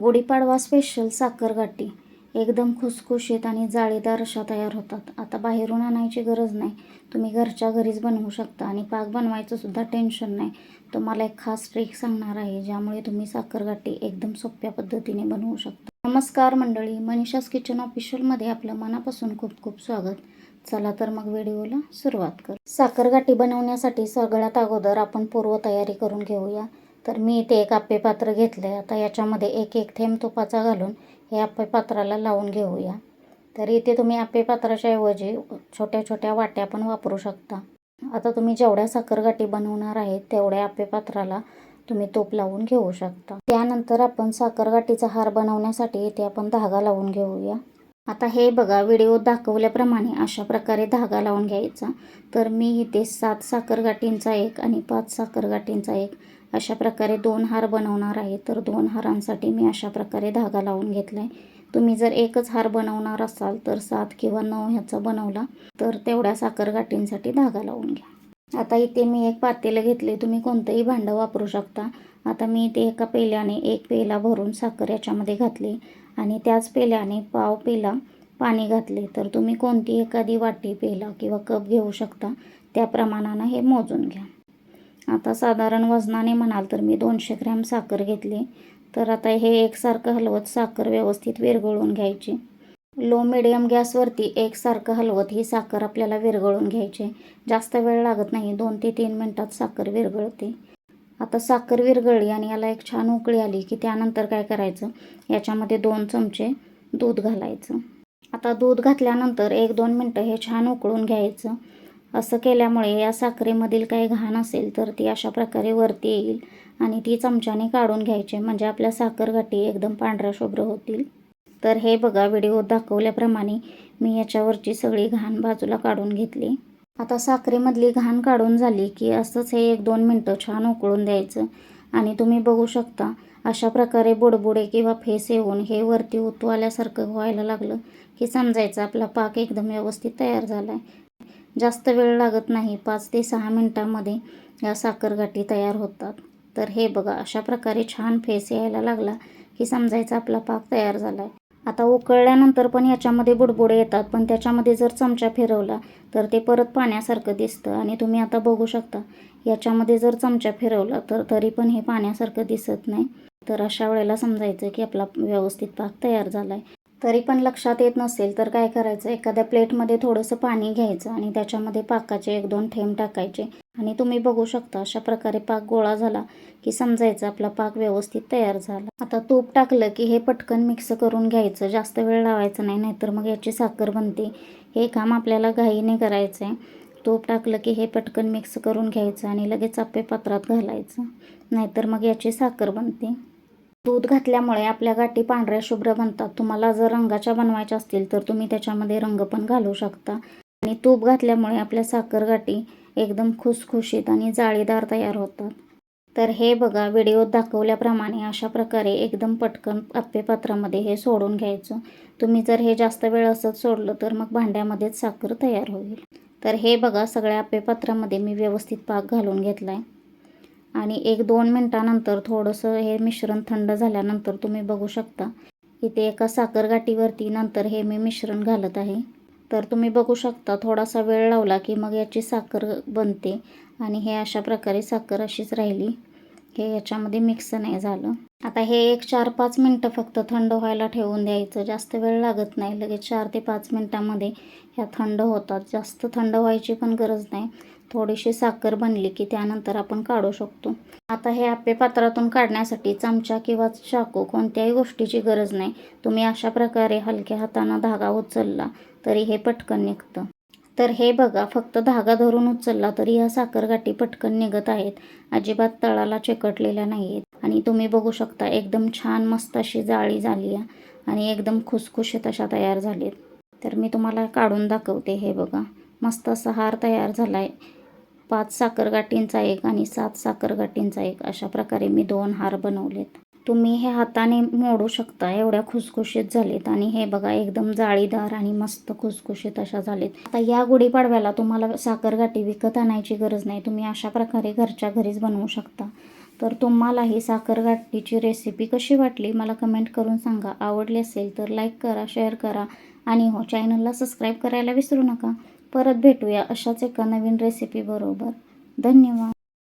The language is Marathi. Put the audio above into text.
गुढीपाडवा स्पेशल साखर गाठी एकदम खुसखुशीत आणि जाळीदार अशा तयार होतात. आता बाहेरून आणायची गरज नाही. तुम्ही घरच्या घरीच बनवू शकता आणि पाक बनवायचं सुद्धा टेन्शन नाही. तुम्हाला एक खास ट्रिक सांगणार आहे ज्यामुळे तुम्ही साखरगाठी एकदम सोप्या पद्धतीने बनवू शकता. नमस्कार मंडळी मनीषास किचन ऑफिशियलमध्ये आपलं मनापासून खूप खूप स्वागत. चला तर मग व्हिडिओला सुरुवात कर. साखरगाठी बनवण्यासाठी सगळ्यात अगोदर आपण पूर्वतयारी करून घेऊया. तर मी इथे एक आप्पे पात्र घेतलं आहे आता याच्यामध्ये एक एक थेंब तुपाचा घालून हे आप्पे पात्राला लावून घेऊया. तर इथे तुम्ही आप्पे पात्राच्या ऐवजी छोट्या छोट्या वाट्या पण वापरू शकता. आता तुम्ही जेवढ्या साखरगाठी बनवणार आहेत तेवढ्या आप्पे पात्राला तुम्ही तूप लावून घेऊ शकता. त्यानंतर आपण साखरगाठीचा हार बनवण्यासाठी इथे आपण धागा लावून घेऊया. आता हे बघा व्हिडिओ दाखवल्याप्रमाणे अशा प्रकारे धागा लावून घ्यायचा. तर मी इथे सात साखरगाठींचा एक आणि पाच साखरगाठींचा एक अशा प्रकारे दोन हार बनवणार आहे. तर दोन हारांसाठी मी अशा प्रकारे धागा लावून घेतला आहे तुम्ही जर एकच हार बनवणार असाल तर सात किंवा नऊ ह्याचा बनवला तर तेवढ्या साखरगाठींसाठी धागा लावून घ्या. आता इथे मी एक पातेलं घेतले तुम्ही कोणतंही भांडं वापरू शकता. आता मी इथे एका पेल्याने एक पेला भरून साखर याच्यामध्ये घातली आणि त्याच पेल्याने पाव पेला पाणी घातले. तर तुम्ही कोणती एखादी वाटी पेला किंवा कप घेऊ शकता. त्या प्रमाणानं हे मोजून घ्या. आता साधारण वजनाने म्हणाल तर मी दोनशे ग्रॅम साखर घेतली. तर आता हे एकसारखं हलवत साखर व्यवस्थित विरघळून घ्यायची. लो मिडियम गॅसवरती एकसारखं हलवत ही साखर आपल्याला विरघळून घ्यायची. जास्त वेळ लागत नाही दोन ते तीन मिनटात साखर विरघळते. आता साखर विरघळली आणि याला एक छान उकळी आली की त्यानंतर काय करायचं? याच्यामध्ये दोन चमचे दूध घालायचं. आता दूध घातल्यानंतर एक दोन मिनटं हे छान उकळून घ्यायचं. असं केल्यामुळे या साखरेमधील काही घाण असेल तर ती अशा प्रकारे वरती येईल आणि ती चमच्याने काढून घ्यायची. म्हणजे आपल्या साखरगाठी एकदम पांढऱ्या शुभ्र होतील. तर हे बघा व्हिडिओ दाखवल्याप्रमाणे मी याच्यावरची सगळी घाण बाजूला काढून घेतली. आता साखरेमधली घाण काढून झाली की असंच हे एक दोन मिनटं छान उकळून द्यायचं. आणि तुम्ही बघू शकता अशा प्रकारे बुडबुडे किंवा फेस येऊन हे वरती उतू आल्यासारखं व्हायला लागलं की समजायचं आपला पाक एकदम व्यवस्थित तयार झाला आहे जास्त वेळ लागत नाही. पाच ते सहा मिनटामध्ये या साखरगाठी तयार होतात. तर हे बघा अशा प्रकारे छान फेस यायला लागला की समजायचा आपला पाक तयार झाला आहे आता उकळल्यानंतर पण याच्यामध्ये बुडबुडे येतात पण त्याच्यामध्ये जर चमचा फिरवला तर ते परत पाण्यासारखं दिसतं. आणि तुम्ही आता बघू शकता याच्यामध्ये जर चमचा फिरवला तर तरी पण हे पाण्यासारखं दिसत नाही. तर अशा वेळेला समजायचं की आपला व्यवस्थित पाक तयार झाला आहे तरी पण लक्षात येत नसेल तर काय करायचं? एखाद्या प्लेटमध्ये थोडंसं पाणी घ्यायचं आणि त्याच्यामध्ये पाकाचे एक दोन थेंब टाकायचे. आणि तुम्ही बघू शकता अशा प्रकारे पाक गोळा झाला की समजायचं आपला पाक व्यवस्थित तयार झाला. आता तूप टाकलं की हे पटकन मिक्स करून घ्यायचं. जास्त वेळ लावायचं नाही नाहीतर मग याची साखर बनते. हे काम आपल्याला घाईने करायचं आहे तूप टाकलं की हे पटकन मिक्स करून घ्यायचं आणि लगेच आपे पात्रात घालायचं. नाहीतर मग याची साखर बनते. दूध घातल्यामुळे आपल्या गाठी पांढऱ्या शुभ्र बनतात. तुम्हाला जर रंगाच्या बनवायच्या असतील तर तुम्ही त्याच्यामध्ये रंग पण घालू शकता. आणि तूप घातल्यामुळे आपल्या साखर गाठी एकदम खुसखुशीत आणि जाळीदार तयार होतात. तर हे बघा व्हिडिओत दाखवल्याप्रमाणे अशा प्रकारे एकदम पटकन आप्पे पात्रामध्ये हे सोडून घ्यायचं. तुम्ही जर हे जास्त वेळ असंच सोडलं तर मग भांड्यामध्येच साखर तयार होईल. तर हे बघा सगळ्या आप्पे पात्रामध्ये मी व्यवस्थित पाक घालून घेतला आहे आणि एक दोन मिनटानंतर थोडंसं हे मिश्रण थंड झाल्यानंतर तुम्ही बघू शकता. इथे एका साखरगाठीवरती नंतर हे मी मिश्रण घालत आहे. तर तुम्ही बघू शकता थोडासा वेळ लावला की मग याची साखर बनते आणि हे अशा प्रकारे साखर अशीच राहिली. हे याच्यामध्ये मिक्स नाही झालं. आता हे एक चार पाच मिनटं फक्त थंड व्हायला ठेवून द्यायचं. जास्त वेळ लागत नाही. लगेच चार ते पाच मिनटामध्ये ह्या थंड होतात. जास्त थंड व्हायची पण गरज नाही. थोडीशी साखर बनली की त्यानंतर आपण काढू शकतो. आता हे आप्पे पात्रातून काढण्यासाठी चमचा किंवा चाकू कोणत्याही गोष्टीची गरज नाही. तुम्ही अशा प्रकारे हलक्या हातानं धागा उचलला तरी हे पटकन निघतं. तर हे बघा फक्त धागा धरून उचलला तरी ह्या साखरगाठी पटकन निघत आहेत. अजिबात तळाला चिकटलेल्या नाही आहेत आणि तुम्ही बघू शकता एकदम छान मस्त अशी जाळी झाली आहे आणि एकदम खुसखुशीत अशा तयार झालीत. तर मी तुम्हाला काढून दाखवते हे बघा. मस्त असा हार तयार झाला आहे पाच साखरगाठींचा एक आणि सात साखरगाठींचा एक. अशा प्रकारे मी दोन हार बनवलेत. तुम्ही हे हाताने मोडू शकता. एवढ्या खुसखुशीत झालेत. आणि हे बघा एकदम जाळीदार आणि मस्त खुसखुशीत अशा झालेत. आता या गुढीपाडव्याला तुम्हाला साखरगाठी विकत आणायची गरज नाही. तुम्ही अशा प्रकारे घरच्या घरीच बनवू शकता. तर तुम्हाला ही साखरगाठीची रेसिपी कशी वाटली मला कमेंट करून सांगा. आवडली असेल तर लाईक करा शेअर करा. आणि हो चॅनलला सबस्क्राईब करायला विसरू नका. परत भेटूया अशाच एका नवीन रेसिपीबरोबर धन्यवाद.